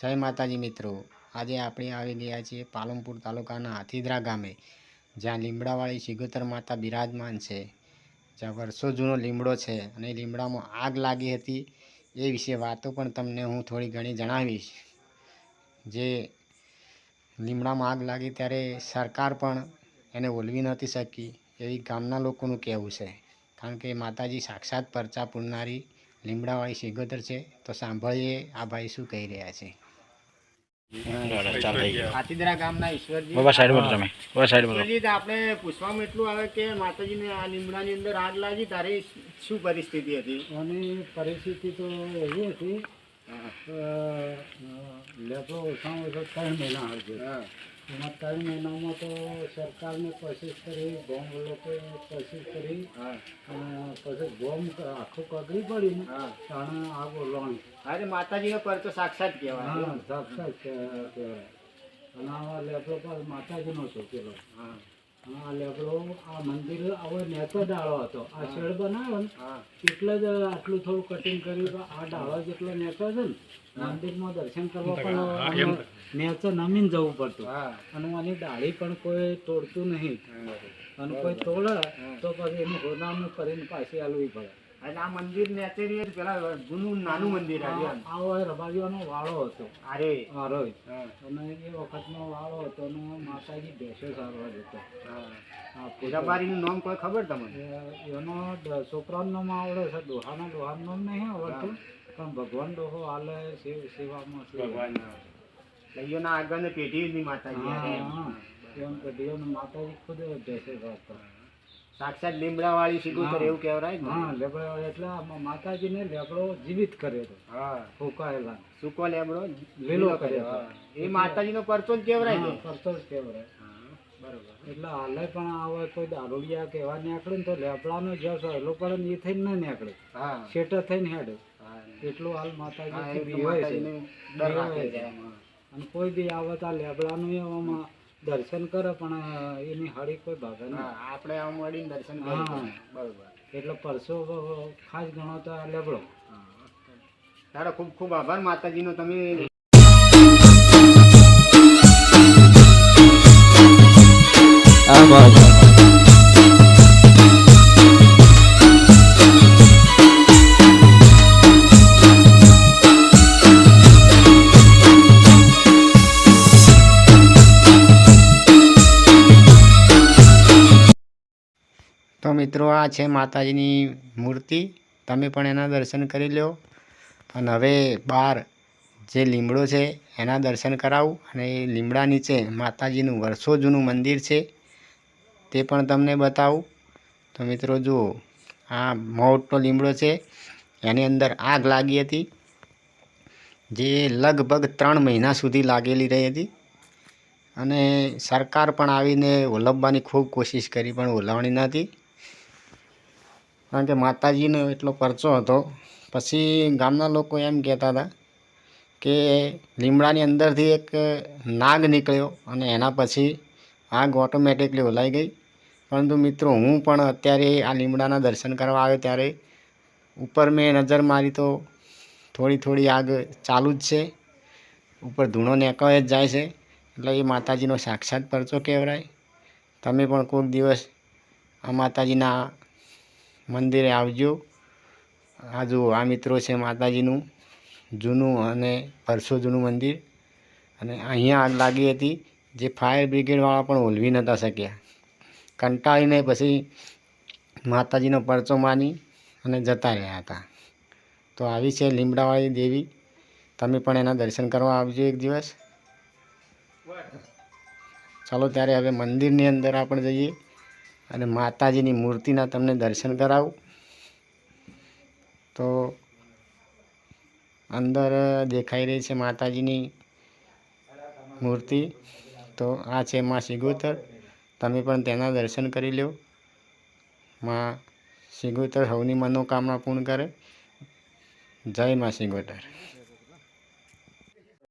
જય માતાજી મિત્રો. આજે આપણે આવી ગયા છીએ પાલનપુર તાલુકાના હાથીદરા ગામે, જ્યાં લીમડાવાળી સિગોતર માતા બિરાજમાન છે. જ્યાં વર્ષો જૂનો લીમડો છે અને લીમડામાં આગ લાગી હતી એ વિશે વાતો પણ તમને હું થોડી ઘણી જણાવીશ. જે લીમડામાં આગ લાગી ત્યારે સરકાર પણ એને ઓલવી નહોતી શકી એવી ગામના લોકોનું કહેવું છે. કારણ કે માતાજી સાક્ષાત પરચા પૂરનારી લીમડાવાળી સિગોતર છે. તો સાંભળીએ આ ભાઈ શું કહી રહ્યા છે. હાથીદરા ગામના ઈશ્વરજી. બાબા સાઈડ બોલો તમે બાબા સાઈડ બોલો આપણે પૂછવામાં એટલું આવે કે માતાજીને આ લીમડાની અંદર આગ લાગી તારી શું પરિસ્થિતિ હતી? અને પરિસ્થિતિ તો એવી હતી લેબો ઓછામાં ઓછો ત્રણ મહિના હશે એમાં ત્રણ મહિનામાં તો સરકારને કોશિશ કરી ગોમ લોકોએ કોશિશ કરી. અને પછી ગોમ આખું કગડી પડી ત્રણ હા. લોન આગ ઓલવાણી અરે માતાજીનો પરચો સાક્ષાત કહેવાય. સાક્ષાત કહેવાય. અને આવા લેપટોપ પર માતાજીનો છોકેલો હા. અને આ લેબડો આ મંદિર આવો નેતો ડાળો હતો. આ શેડ બનાવ્યો ને એટલે જ આટલું થોડું કટિંગ કર્યું તો આ ડાળો જેટલો નેચો છે ને મંદિરમાં દર્શન કરવા પણ નેચો નમીને જવું પડતું. હા. અને આની ડાળી પણ કોઈ તોડતું નહીં. અને કોઈ તોડે તો પછી એનું ગોદામનું કરીને પાછી આલવી પડે. અને આ મંદિર નેચેરી પેલા જૂનું નાનું મંદિર આવ્યું હોય વાળો હતો. અરે. હા અને એ વખતનો વાળો હતો અને માતાજી ભેંસો સારવાર હતો રબારીનું નામ કોઈ ખબર તમને? એનો છોકરાનું નામ આવડે છે ડોહાના ડોહાનું નામ નહીં આવડતું. પણ ભગવાન ડોહો આલે સેવામાં છે. લઈઓના આગળ પેઢીની માતાજી અરે. એમ. પેઢીઓને માતાજી ખુદ રાખતા સાક્ષાત લીમડા વાળી સિગોતર હા. એવું કહેવાય ને? હા લેબડો એટલે આમાં માતાજીને લેબડો જીવિત કરે તો હા. ફૂંકાયેલા. સૂકો લેબડો લીલો કરે. એ માતાજીનો પરચો જ કહેવાય ને? હા, જ કહેવાય. બરોબર. એટલે હાલે પણ આવે કોઈ દારૂડિયા કહેવા નીકળે ને તો લેબડાનો જ્યાં સહેલો પડે ને એ થઈને ના નીકળે. હા. શેટર થઈને હેડે. એટલું હાલ માતાજી એટલું છે. અને કોઈ બી આવે તો લેબડાનું એવામાં દર્શન કરે પણ એની હાડી કોઈ ભાગે નહીં. આપણે આમ મળીને દર્શન. બરોબર. એટલે પરસો ખાસ ગણો તો આ લેબડો. તારો ખૂબ ખૂબ આભાર માતાજીનો તમે મિત્રો, આ છે માતાજીની મૂર્તિ. તમે પણ એના દર્શન કરી લો અને હવે બહાર જે લીમડો છે, એના દર્શન કરાવું. અને એ લીમડા નીચે માતાજીનું વર્ષો જૂનું મંદિર છે, તે પણ તમને બતાવું. તો મિત્રો, જુઓ, આ મોટો લીમડો છે, એની અંદર આગ લાગી હતી, જે લગભગ ત્રણ મહિના સુધી લાગેલી રહી હતી. અને સરકાર પણ આવીને ઓલવવાની ખૂબ કોશિશ કરી, પણ ઓલવણી નહોતી કારણ કે માતાજીનો એટલો પરચો હતો. પછી ગામના લોકો એમ કહેતા હતા કે લીમડાની અંદરથી એક નાગ નીકળ્યો અને એના પછી આગ ઓટોમેટિકલી ઓલાઈ ગઈ. પરંતુ મિત્રો, હું પણ અત્યારે આ લીમડાના દર્શન કરવા આવ્યો ત્યારે ઉપર મેં નજર મારી તો થોડી થોડી આગ ચાલુ જ છે. ઉપર ધૂણો નીકળે જ જાય છે. એટલે એ માતાજીનો સાક્ષાત પરચો કહેવાય. તમે પણ કોઈક દિવસ આ માતાજીના મંદિરે આવજો. આ જુઓ આ મિત્રો છે માતાજીનું. જૂનું અને પરસો જૂનું મંદિર. અને અહીંયા આગ લાગી હતી જે ફાયર બ્રિગેડવાળા પણ ઓલવી નહોતા શક્યા. કંટાળીને પછી માતાજીનો પરચો માની અને જતા રહ્યા હતા. તો આવી છે લીમડાવાળી દેવી. તમે પણ એના દર્શન કરવા આવજો એક દિવસ. ચાલો ત્યારે હવે મંદિરની અંદર આપણે જઈએ. અને માતાજીની મૂર્તિના તમને દર્શન કરાવું. તો અંદર દેખાઈ રહી છે માતાજીની મૂર્તિ. તો આ છે માં સિગોતર તમે પણ તેના દર્શન કરી લો માં સિગોતર સૌની મનોકામના પૂર્ણ કરે. જય માં સિગોતર